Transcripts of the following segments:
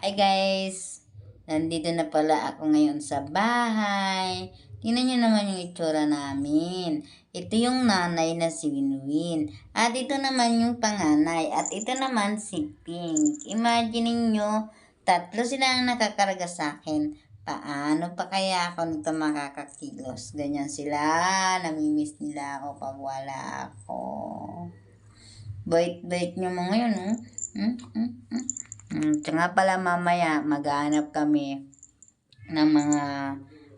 Hi guys! Nandito na pala ako ngayon sa bahay. Tingnan nyo naman yung itsura namin. Ito yung nanay na si Winwin. At ito naman yung panganay. At ito naman si Pink. Imagine nyo, tatlo sila ang nakakarga sa akin. Paano pa kaya ako nito makakakilos? Ganyan sila. Namimiss nila ako pag wala ako. Bait-bait nyo mga yun, oh. Hmm? Hmm? Hmm? Hmm, tsaka pala mamaya, maghanap kami ng mga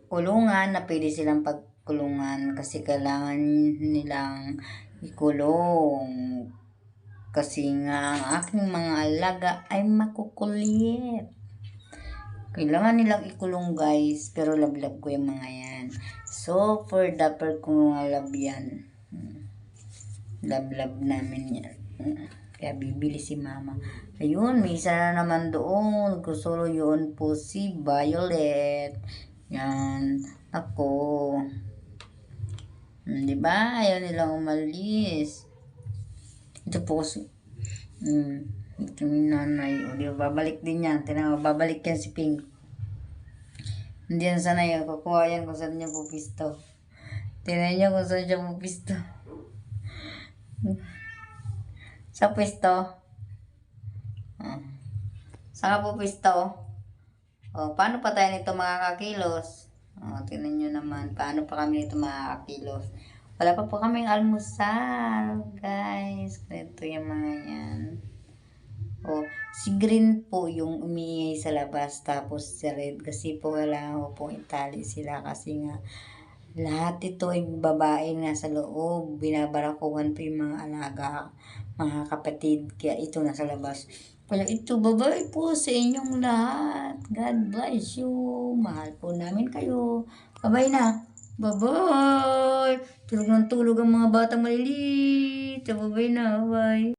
kulungan na pwede silang pagkulungan kasi kailangan nilang ikulong. Kasi nga ang aking mga alaga ay makukulit. Kailangan nilang ikulong guys, pero love-love ko yung mga yan. So, for dapper ko mga love yan. Hmm. Love-love namin yan. Kaya bibili si mama. Ayun, may isa na naman doon. Gusto yun po si Violet. Yan. Ako. Hmm, di ba? Ayaw nilang umalis. Ito po kasi. Hmm. Ito yung nanay. O, di ba? Babalik din yan. Tinawag, babalik yan si Pink. Hindi yan sanay. Kukuha yan kung saan niya pupisto. Tingnan niyo kung saan siya pupisto. Sa pwesto. Ah. Saan ka pupisto? O, paano pa tayo nito makakakilos? O, tingnan nyo naman. Paano pa kami nito makakakilos? Wala pa po kaming almusal, guys. Ito yung mga yan. O, si Green po yung umiingay sa labas. Tapos si Red. Kasi po wala ko pong itali sila. Kasi nga, lahat ito ay babae na sa loob. Binabarakuhan po yung mga alaga, mga kapatid. Kaya ito nasa labas. Kaya ito, babae po sa inyong lahat. God bless you. Mahal po namin kayo. Babay na. Bye-bye. Tulog ng tulog ang mga batang maliliit. Babay na. Bye.